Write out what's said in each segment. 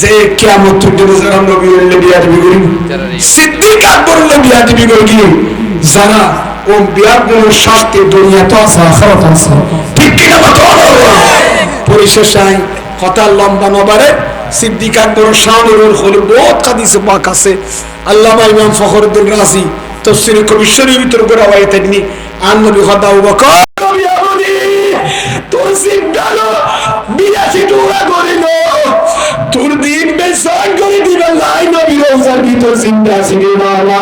যে কিয়ামত পর্যন্ত যারা নবী হইলে বিয়া দিবি করি। সিদ্দিক আকবর হইলে বিয়া দিবি করি। কি যারা ও বিয়ার কোনো শাস্তি দুনিয়া তো আছে আখরাত আছে। ঠিক কি না কথা পরিশেষে আই কথা লম্বা নবারে সিদ্দিক আকবর শাহনুরুল হলে বহুত হাদিস পাক আছে। আল্লামা ইমাম ফখরুদ্দিন রাজি তফসির আন নবী বকর দিন করে দিবে লাই নবী রোজার ভিতর চিন্তা আছে রে বাবা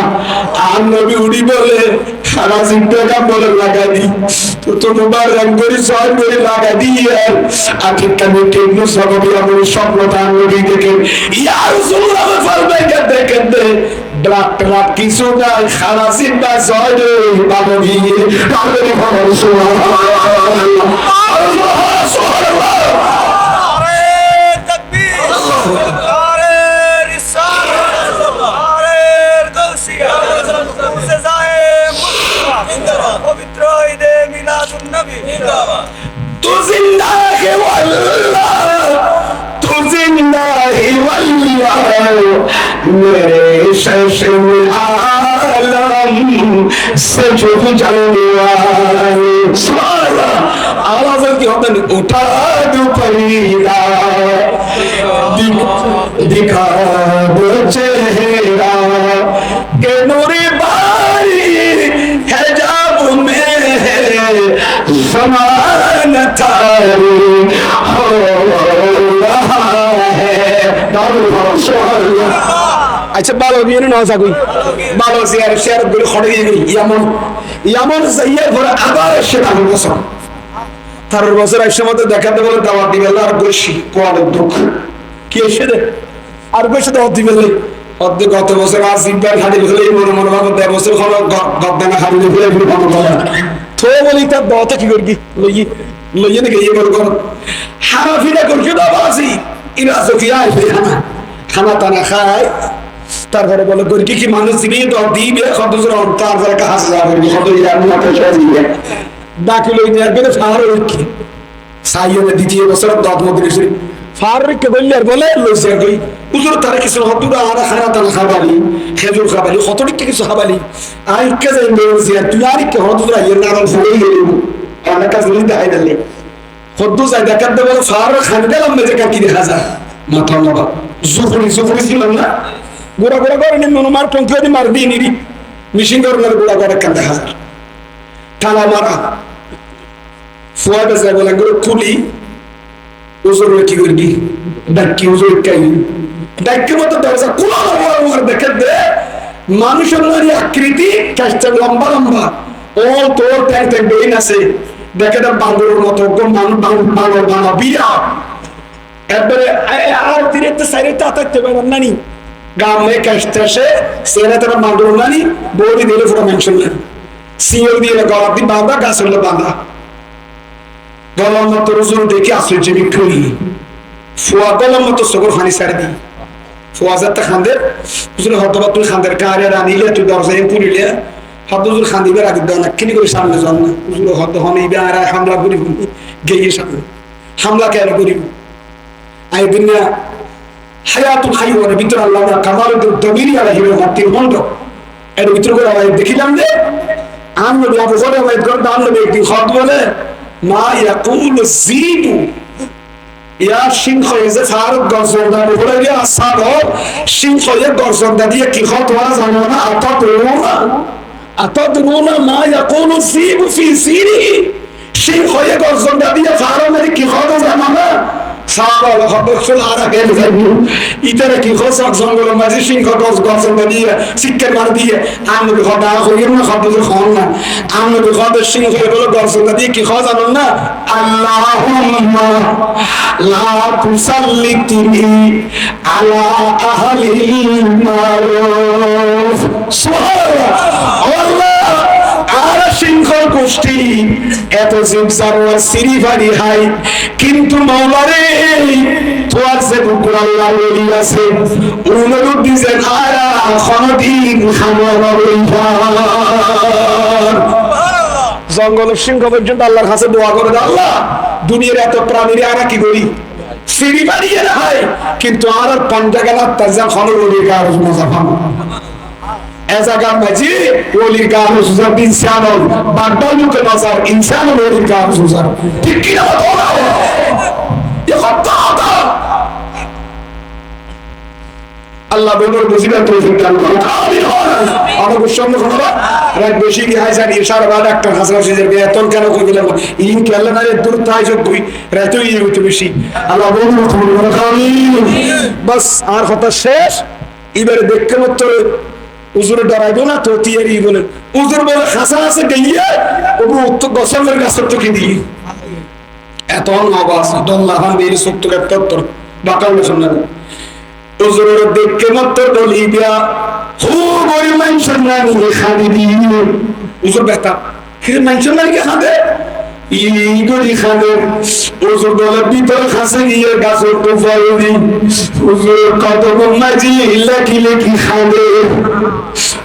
আর নবী উড়ি বলে সারা চিন্তা কাম বলে লাগা দি। তো রং করে করে লাগা কানে টেকন সববি আমার স্বপ্নটা নবী দেখে ইয়া দে। ব্লাক ব্লাক কিছু নাই সারা চিন্তা রে বাবা সুবহানাল্লাহ। সুবহানাল্লাহ। তাকবীর। রিসালাত मेरे शशम आलम से झुक जाने वाले। आवाज़ की होता नहीं उठा दो दिख- दिखा दो चेहरा के नूरी बारी है जब में है समान थारी আচ্ছা ভালো বিয়ে না থাকুই ভালো শেয়ার শেয়ার করে খড়ে গেলি ইয়ামন ইয়ামন যাইয়া ঘরে আবার সে আঠারো বছর। আঠারো বছর এক সময় তো দেখাতে বলে দাওয়াত দিবে আর বেশি কোয়ার দুঃখ। কি এসে রে আর বেশি দাওয়াত দিবে অর্ধেক গত বছর? আর জিব্বার খালি ফেলে মনে মনে ভাবো দেড় বছর হলো গদ্দানা খালি ফেলে ফেলে ভালো কথা তো বলি, তার দাওয়াতে কি করবি? লইয়ে লইয়ে নাকি ইয়ে করব হারা ফিরা করছি দাওয়া আছি। ইরা চোখি আয় খানা টানা খায়। তারপরে বলে গরিকি কি মানুষ দিবি? তো দিবে? কত জন তারপরে কাজ যাবে কত ডাকি লই নিয়ে গেলে ফার কি সাইয়ে দ্বিতীয় বছর দত মধ্যে গেছে ফার কে বললে আর বলে লইছে আর কই উজুর তারে কিছু হতুরা আর খানা তানা খাবালি, খেজুর খাবালি হতটি কিছু খাবালি? আই কে যাই মেরছি আর তুই আর কে হতুরা ইয়ে না আর গেলি অনেক কাজ লই দেখাই দিলে। হদ্দু দেখাতে বলে ফার খান গেলাম মেজে কাকি দেখা যায়। মাথা মাথা জুফরি জুফরি ছিলাম না। গোড়া গোড়া করে নি মনো মার টঙ্কি দি মার দিয়ে নিরি মিশিং করে গোড়া গোড়া কান দেখা যায়। টানা মারা। ফুয়া বেজা বলে উজুর কি করবি? ডাক্কি উজুর কাই ডাক্কি মতো দরজা দেখে দে। মানুষের আকৃতি কাজটা লম্বা লম্বা। ও তোর ট্যাং ট্যাং বেইন আছে। দেখে দে বান্দরের মতো বানর বানা বিয়া এবারে আর দিনে সাইরে তা থাকতে পারেন, নানি। গ্রামে কাশতেছে সেরা তারা মাদুর নানি, বৌদি দিলে পুরো মেনশন নেন। সিও দিয়ে গলা দিয়ে বাঁধা, গাছ হলে গলার মতো রোজন দেখে আসলে যে বিক্রি ফুয়া গলার মতো সগর ফানি সারে দিই। ফুয়া যাতে খান্দে বুঝলে হয়তো বা তুই খান্দের কারে রানিলে, তুই দরজায় পুরিলে হয়তো জুর খান্দিবে আগে দেওয়া না, কিনি করে সামনে যান না। বুঝলে হয়তো হনিবে আর হামলা করিব গেয়ে সামনে হামলা কেন করিব আই দুনিয়া, হায়াতুল হাইওয়ানের ভিতরে আল্লাহ কামালুদ্দিন দবিরি আলাইহি রহমাতির মন্ড এর ভিতরে করে আমি দেখিলাম যে আমি আবু করে আমি করতে আমি একটি খত বলে, মা ইয়াকুল জিবু ইয়া সিংহ এসে ফারুক গর্জন দা বলে গিয়া আসাদ সিংহ এ গর্জন দা দিয়ে কি খত ওয়া জানো না? আতাত রুনা আতাত রুনা মা ইয়াকুল জিবু ফি সিরি সিংহ এ গর্জন দা দিয়ে ফারুক কি খত জানো না সাহাবাল হবসুল আরাকে ইতারে কি খোসক জঙ্গল মাঝে সিংহ গছ গছ দিয়ে শিক্ষার মার দিয়ে আমি খদা হইর না খদ খন না আমি খদ সিংহ বলে গছ দিয়ে কি খোঁজ আনন না আল্লাহুম্মা লা তুসাল্লিতনি আলা আহলিল মারুফ সুবহানাল্লাহ সিংহর গোষ্ঠী, এত জিমসার সিরি ভারি হাই। কিন্তু মাওলারে তোর যে বুকুর আল্লাহ বলি আছে উমর দিছেন আর খনদিন খামর জঙ্গলের সিংহ পর্যন্ত আল্লাহর কাছে দোয়া করে আল্লাহ, দুনিয়ার এত প্রাণীর আর কি করি? সিঁড়ি বাড়িয়ে না হয়, কিন্তু আর আর পঞ্জা গেল তার যা খনর ওলির মজা পাম এজাগা মাঝি ওলির গার সুজার ইনসান বাড্ডাল মুখে নজর ইনসান ওলির গার সুজার ঠিক কি না তোরা এ কথা কথা আল্লাহ বলর বুঝিবার তৌফিক দান করুন আমিন। আমার সামনে শোনা রাত বেশি কি হাই সারি সারা বাদ একটা হাসনা সিজের বেতন কেন কই দিলাম ইন কেলা না দূর তাই সব কই রাতে ই হইতে বেশি। আল্লাহ বলর তোমার আমিন। বাস, আর কথা শেষ। এবারে দেখতে মতো উজুরে ডরাইবো না, তো তিয়ারি বলে। উজুর বলে, খাসা আছে গইয়ে ওপর উত্তর গসলের গাছের তো কি দিই। এত নবাস দল্লাহ বেরি সত্য তত্তর বাকাল শুনলেন হুজুরের দেখকে মাত্র বলিবিয়া হু গরি মানুষের না নিয়ে খাবি দিয়ে হুজুর বেতা কিন্তু মানুষের না নিয়ে খাবে ই গরি খাবে হুজুর বলে ভিতরে খাসে গিয়ে গাছের তো ফল দি। হুজুর কত মাঝি লেখি লেখি খাবে।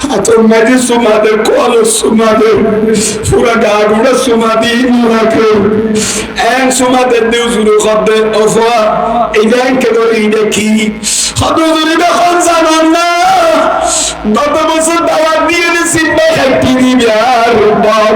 হাতের মাঝি সুমাদের কল সুমাদের পুরা গা গুড়া সুমাদি মুরাকে এক সুমাদের দিও শুরু করতে অফা এই ব্যাংকে ধরে দেখি। কত ধরে তখন জানান না, গত বছর দাওয়াত দিয়ে সিদ্ধা খাইতে দিবি আর বাপ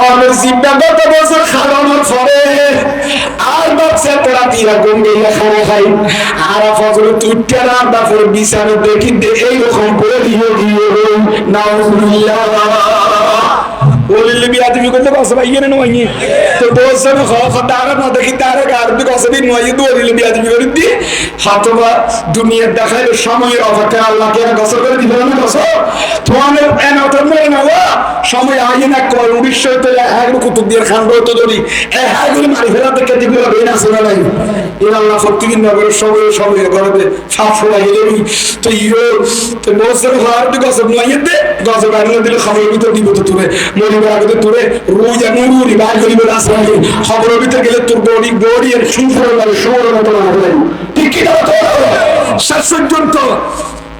আমার সিদ্ধা গত বছর খাওয়ানোর পরে আর বাচ্চা তোরা তিরা খানা খাই আর বাপের বিছানো দেখি এইরকম করে দিয়ে দিয়ে নাউজুবিল্লাহ। দুনিয়ার সময়ের অপেক্ষা আল্লাহ সময় আইয়ে না কর উড়িষ্যা তো এক কুতুব দিয়ে খান তো ধরি এ হ্যাঁ গুলি মারি ফেলাতে কেটে গুলো বেনা শোনা নাই? এর আল্লাহ ফক্তির নগরের সময় সময় গরবে সাফ ফোলা গেলেবি তো ইরো তো বলছে খাওয়ার দি গসর নয় দে বাইরে দিলে খাবার ভিতর দিব তো তুমি মরিবার আগে তোরে রুই আর নুরুরি বাইর করিবে রাস্তায় খবরের ভিতরে গেলে তোর বডি বডি এর সুন্দর লাগে সুন্দর মতো ঠিক কি না তো শেষ পর্যন্ত